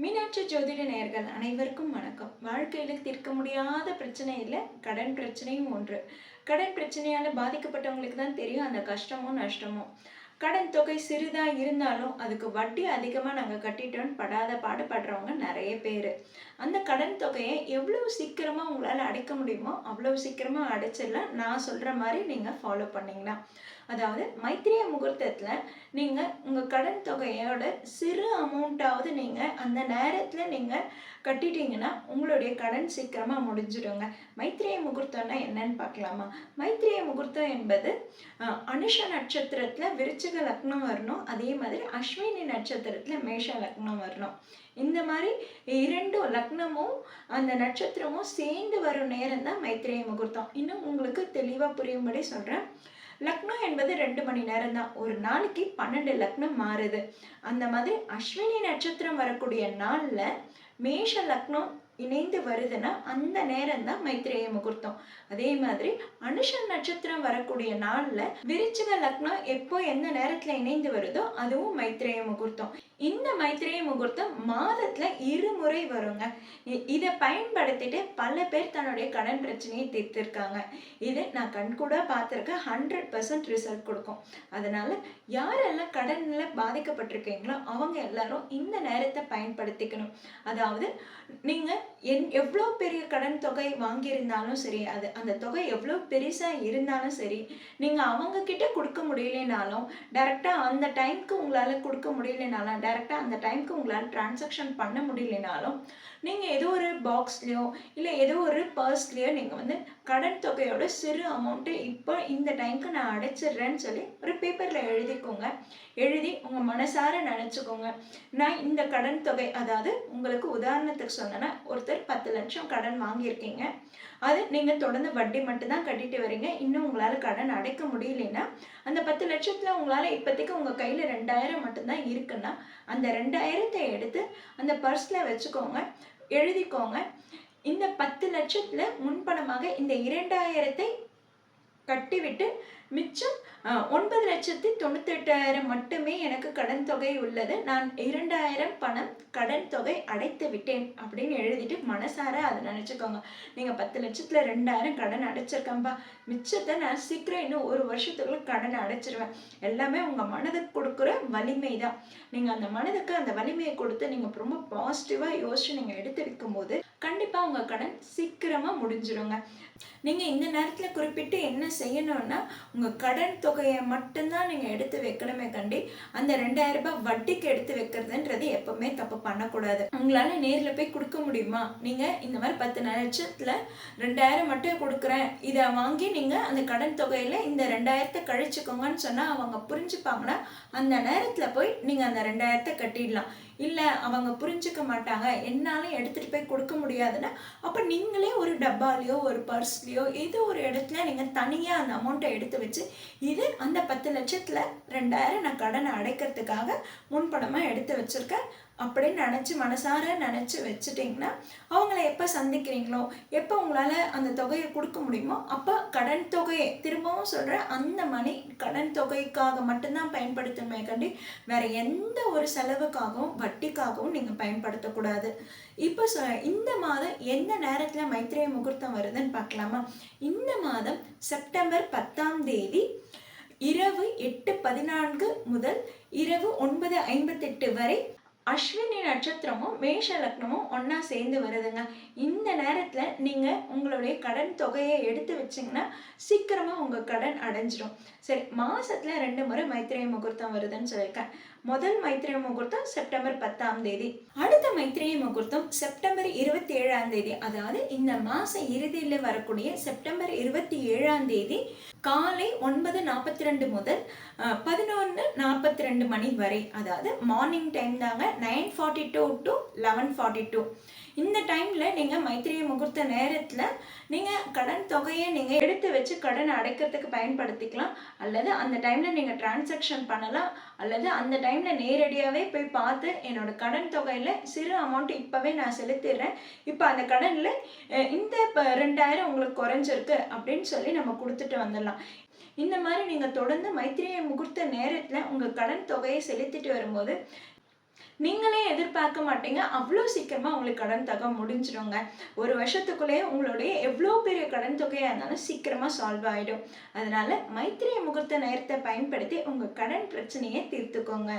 மீனாட்சி ஜோதிட நேர்கள் அனைவருக்கும் வணக்கம். வாழ்க்கையில் தீர்க்க முடியாத பிரச்சனை இல்லை கடன் பிரச்சனையும் ஒன்று. கடன் பிரச்சனையால் பாதிக்கப்பட்டவங்களுக்கு தான் தெரியும் அந்த கஷ்டமும் நஷ்டமும் கடன் தொகை சிறிதாக இருந்தாலும் அதுக்கு வட்டி அதிகமாக நாங்கள் கட்டிட்டோன்னு படாத பாடுபடுறவங்க நிறைய பேர். அந்த கடன் தொகையை எவ்வளவு சீக்கிரமாக உங்களால் அடைக்க முடியுமோ அவ்வளவு சீக்கிரமாக அடைச்சிடலாம். நான் சொல்கிற மாதிரி நீங்கள் ஃபாலோ பண்ணிங்கன்னா. அதாவது மைத்திரிய முகூர்த்தத்தில் நீங்கள் உங்கள் கடன் தொகையோட சிறு அமௌண்ட்டாவது நீங்கள் அந்த நேரத்தில் நீங்கள் கட்டிட்டீங்கன்னா உங்களுடைய கடன் சீக்கிரமாக முடிஞ்சிடுங்க. மைத்திரிய முகூர்த்தம்னா என்னன்னு பார்க்கலாமா? மைத்திரிய முகூர்த்தம் என்பது அனுஷ நட்சத்திரத்தில் விருச்சிக லக்னம் வரணும். அதே மாதிரி அஸ்வினி நட்சத்திரத்தில் மேஷ லக்னம் வரணும். இந்த மாதிரி இரண்டு லக்னமும் அந்த நட்சத்திரமும் சேர்ந்து வரும் நேரம் தான் மைத்திரிய முகூர்த்தம். இன்னும் உங்களுக்கு தெளிவாக புரியும்படி சொல்கிறேன் லக்னம் என்பது ரெண்டு மணி நேரம் தான் ஒரு நாளைக்கு பன்னெண்டு லக்னம் மாறுது. அந்த மாதிரி அஸ்வினி நட்சத்திரம் வரக்கூடிய நாளில் மேஷ லக்னம் இணைந்து வருதுன்னா அந்த நேரம் தான் மைத்திரேய முகூர்த்தம். அதே மாதிரி அனுஷ நட்சத்திரம் வரக்கூடிய நாளில் விருச்சிக லக்னம் எப்போ எந்த நேரத்தில் இணைந்து வருதோ அதுவும் மைத்திரேய முகூர்த்தம். இந்த மைத்திரேய முகூர்த்தம் மாதத்தில் இருமுறை வருங்க. இ- இதை பயன்படுத்திட்டு பல பேர் தன்னுடைய கடன் பிரச்சனையை தீர்த்திருக்காங்க. இது நான் கண்கூட பார்த்துருக்கேன் ஹண்ட்ரட் பர்சன்ட் ரிசல்ட் கொடுக்கும். அதனால யாரெல்லாம் கடனில் பாதிக்கப்பட்டிருக்கீங்களோ அவங்க எல்லாரும் இந்த நேரத்தை பயன்படுத்திக்கணும். அதாவது நீங்கள் என் எவ்வளோ பெரிய கடன் தொகை வாங்கியிருந்தாலும் சரி அது அந்த தொகை எவ்வளோ பெருசாக இருந்தாலும் சரி நீங்கள் அவங்க கிட்ட கொடுக்க முடியலனாலும் டைரெக்டாக அந்த டைம்க்கு உங்களால் கொடுக்க முடியலனாலும் டைரெக்டாக அந்த டைம்க்கு உங்களால் டிரான்சாக்ஷன் பண்ண முடியலனாலும் நீங்கள் ஏதோ ஒரு பாக்ஸ்லேயோ இல்லை ஏதோ ஒரு பர்ஸ்லேயோ நீங்கள் வந்து கடன் தொகையோட சிறு அமௌண்ட்டு இப்போ இந்த டைம்க்கு நான் அடைச்சிடுறேன்னு சொல்லி ஒரு பேப்பரில் எழுதிக்கோங்க. எழுதி உங்கள் மனசார நினச்சிக்கோங்க. நான் இந்த கடன் தொகை அதாவது உங்களுக்கு உதாரணத்துக்கு சொன்னேன்னா ஒருத்தர் பத்து லட்சம் கடன் வாங்கியிருக்கீங்க. அது நீங்கள் தொடர்ந்து வட்டி மட்டும்தான் கட்டிட்டு வரீங்க. இன்னும் உங்களால் கடன் அடைக்க முடியலன்னா அந்த பத்து லட்சத்தில் உங்களால் இப்போதைக்கு உங்கள் கையில் ரெண்டாயிரம் மட்டும்தான் இருக்குன்னா அந்த ரெண்டாயிரத்தை எடுத்து அந்த பர்ஸில் வச்சுக்கோங்க எழுதிக்கோங்க. இந்த பத்து லட்சத்தில் முன்பணமாக இந்த இரண்டாயிரத்தை கட்டிவிட்டு மிச்சம் ஒன்பது லட்சத்தி தொண்ணூத்தெட்டாயிரம் மட்டுமே எனக்கு கடன் தொகை உள்ளது. நான் இரண்டாயிரம் பணம் கடன் தொகை அடைத்து விட்டேன் அப்படின்னு எழுதிட்டு மனசார அதை நினச்சிக்கோங்க. நீங்கள் பத்து லட்சத்தில் ரெண்டாயிரம் கடன் அடைச்சிருக்கேன்பா. மிச்சத்தை நான் சீக்கிரம் இன்னும் ஒரு வருஷத்துக்குள்ள கடன் அடைச்சிருவேன். எல்லாமே உங்கள் மனதுக்கு கொடுக்குற வலிமை தான் நீங்கள் அந்த மனதுக்கு அந்த வலிமையை கொடுத்து நீங்கள் ரொம்ப பாசிட்டிவாக யோசிச்சு நீங்கள் எடுத்து வைக்கும்போது கண்டிப்பாக உங்கள் கடன் சீக்கிரமாக முடிஞ்சிருங்க. நீங்கள் இந்த நேரத்தில் குறிப்பிட்டு என்ன செய்யணும்னா உங்கள் கடன் தொகையை மட்டும்தான் நீங்கள் எடுத்து வைக்கணுமே கண்டி அந்த ரெண்டாயிரம் ரூபாய் வட்டிக்கு எடுத்து வைக்கிறதுன்றது எப்பவுமே தப்பு பண்ணக்கூடாது. உங்களால் நேரில் போய் கொடுக்க முடியுமா? நீங்கள் இந்த மாதிரி பத்து லட்சத்தில் ரெண்டாயிரம் மட்டும் கொடுக்குறேன். இதை வாங்கி நீங்கள் அந்த கடன் தொகையில் இந்த ரெண்டாயிரத்தை கழிச்சுக்கோங்கன்னு சொன்னால் அவங்க புரிஞ்சுப்பாங்கன்னா அந்த நேரத்தில் போய் நீங்கள் அந்த ரெண்டாயிரத்தை கட்டிடலாம். இல்லை அவங்க புரிஞ்சுக்க மாட்டாங்க. என்னால் எடுத்துகிட்டு போய் கொடுக்க முடியாதுன்னா அப்போ நீங்களே ஒரு டப்பாலையோ ஒரு பர்ஸ்லேயோ ஏதோ ஒரு இடத்துல நீங்கள் தனியாக அந்த அமௌண்ட்டை எடுத்து வச்சு இது அந்த பத்து லட்சத்தில் ரெண்டாயிரம் நான் கடனை அடைக்கிறதுக்காக முன்பணமாக எடுத்து வச்சுருக்கேன். அப்படின்னு நினச்சி மனசார நினச்சி வச்சுட்டிங்கன்னா அவங்கள எப்போ சந்திக்கிறீங்களோ எப்போ உங்களால் அந்த தொகையை கொடுக்க முடியுமோ அப்போ கடன் தொகையை திரும்பவும் சொல்கிறேன் அந்த மணி கடன் தொகைக்காக மட்டும்தான் பயன்படுத்தணுமே கண்டி வேறு எந்த ஒரு செலவுக்காகவும் வட்டிக்காகவும் நீங்கள் பயன்படுத்தக்கூடாது. இப்போ சொ இந்த மாதம் எந்த நேரத்தில் மைத்ரேய முகூர்த்தம் வருதுன்னு பார்க்கலாமா? இந்த மாதம் செப்டம்பர் பத்தாம் தேதி இரவு எட்டு பதினான்கு முதல் இரவு ஒன்பது ஐம்பத்தெட்டு வரை அஸ்வினி நட்சத்திரமும் மேஷ லக்னமும் ஒன்றா சேர்ந்து வருதுங்க. இந்த நேரத்தில் நீங்கள் உங்களுடைய கடன் தொகையை எடுத்து வச்சிங்கன்னா சீக்கிரமாக உங்கள் கடன் அடைஞ்சிரும். சரி மாதத்தில் ரெண்டு முறை மைத்திரை முகூர்த்தம் வருதுன்னு சொல்லியிருக்கேன். முதல் மைத்திரேய முகூர்த்தம் செப்டம்பர் பத்தாம் தேதி. அடுத்த மைத்திரேய முகூர்த்தம் செப்டம்பர் இருபத்தி ஏழாம் தேதி. அதாவது இந்த மாச இறுதியில் வரக்கூடிய செப்டம்பர் இருபத்தி ஏழாம் தேதி காலை ஒன்பது நாற்பத்தி ரெண்டு முதல் பதினொன்று நாற்பத்தி ரெண்டு மணி வரை. அதாவது மார்னிங் டைம் தாங்க nine forty two to eleven forty two இந்த டைமில் நீங்கள் மைத்திரிய முகூர்த்த நேரத்தில் நீங்கள் கடன் தொகையை நீங்கள் எடுத்து வச்சு கடனை அடைக்கிறதுக்கு பயன்படுத்திக்கலாம். அல்லது அந்த டைமில் நீங்கள் டிரான்சாக்ஷன் பண்ணலாம். அல்லது அந்த டைமில் நேரடியாகவே போய் பார்த்து என்னோடய கடன் தொகையில் சிறு அமௌண்ட் இப்போவே நான் செலுத்திடுறேன். இப்போ அந்த கடனில் இந்த இப்போ ரெண்டாயிரம் உங்களுக்கு குறைஞ்சிருக்கு அப்படின்னு சொல்லி நம்ம கொடுத்துட்டு வந்துடலாம். இந்த மாதிரி நீங்கள் தொடர்ந்து மைத்திரிய முகூர்த்த நேரத்தில் உங்கள் கடன் தொகையை செலுத்திட்டு வரும்போது நீங்களே எதிர்பார்க்க மாட்டீங்க. அவ்வளோ சீக்கிரமாக உங்களுக்கு கடன் தொகை முடிஞ்சிடுங்க. ஒரு வருஷத்துக்குள்ளேயே உங்களுடைய எவ்வளோ பெரிய கடன் தொகையாக இருந்தாலும் சீக்கிரமாக சால்வ் ஆகிடும் அதனால மைத்திரிய முகூர்த்த நேரத்தை பயன்படுத்தி உங்கள் கடன் பிரச்சனையை தீர்த்துக்கோங்க.